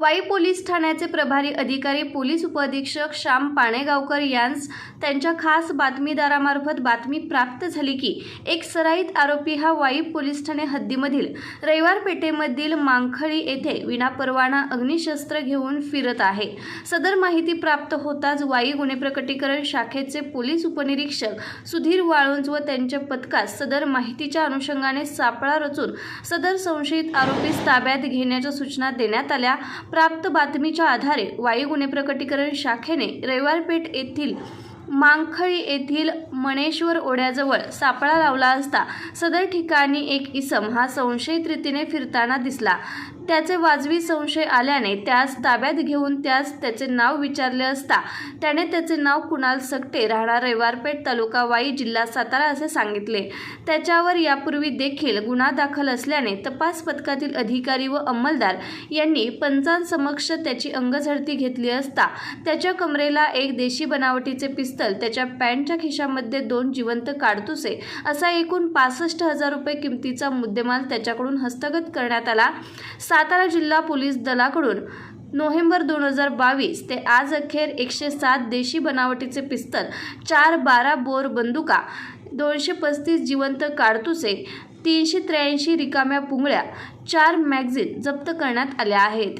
Wai police ठाण्याचे प्रभारी अधिकारी पोलीस उपअधीक्षक श्याम पाणेगावकर यांस त्यांच्या खास बातमीदारामार्फत बातमी प्राप्त झाली की एक सराईत आरोपी हा वाई पोलीस ठाणे हद्दीमधील रविवार पेठेमधील मांखळी येथे विनापरवाना अग्निशस्त्र घेऊन फिरत आहे. सदर माहिती प्राप्त होताच वाई गुन्हे प्रकटीकरण शाखेचे पोलीस उपनिरीक्षक सुधीर वाळुंज व त्यांच्या पथकास सदर माहितीच्या अनुषंगाने सापळा रचून सदर संशयित आरोपीस ताब्यात घेण्याच्या सूचना देण्यात आल्या. प्राप्त बातमीच्या आधारे वाई गुन्हे प्रकटीकरण शाखेने रविवार पेठ येथील मांखळी येथील मणेश्वर ओढ्याजवळ सापळा लावला असता सदर ठिकाणी एक इसम हा संशयित रीतीने फिरताना दिसला. त्याचे वाजवी संशय आल्याने त्यास ताब्यात घेऊन त्यास त्याचे नाव विचारले असता त्याने त्याचे नाव कुणाल सकटे राहणार रविवारपेठ तालुका वाई जिल्हा सातारा असे सांगितले. त्याच्यावर यापूर्वी देखील गुन्हा दाखल असल्याने तपास पथकातील अधिकारी व अंमलदार यांनी पंचांसमक्ष त्याची अंगझडती घेतली असता त्याच्या कमरेला एक देशी बनावटीचे पिस्तल त्याच्या पॅन्टच्या खिशामध्ये दोन जिवंत काडतुसे असा एकूण पासष्ट हजार रुपये किमतीचा मुद्देमाल त्याच्याकडून हस्तगत करण्यात आला. सातारा जिल्हा पोलीस दलाकडून नोव्हेंबर दोन हजार बावीस ते आज अखेर एकशे सात देशी बनावटीचे पिस्तल चार बारा बोर बंदुका दोनशे पस्तीस जिवंत काडतुसे तीनशे त्र्याऐंशी रिकाम्या पुंगळ्या चार मॅगझिन जप्त करण्यात आल्या आहेत.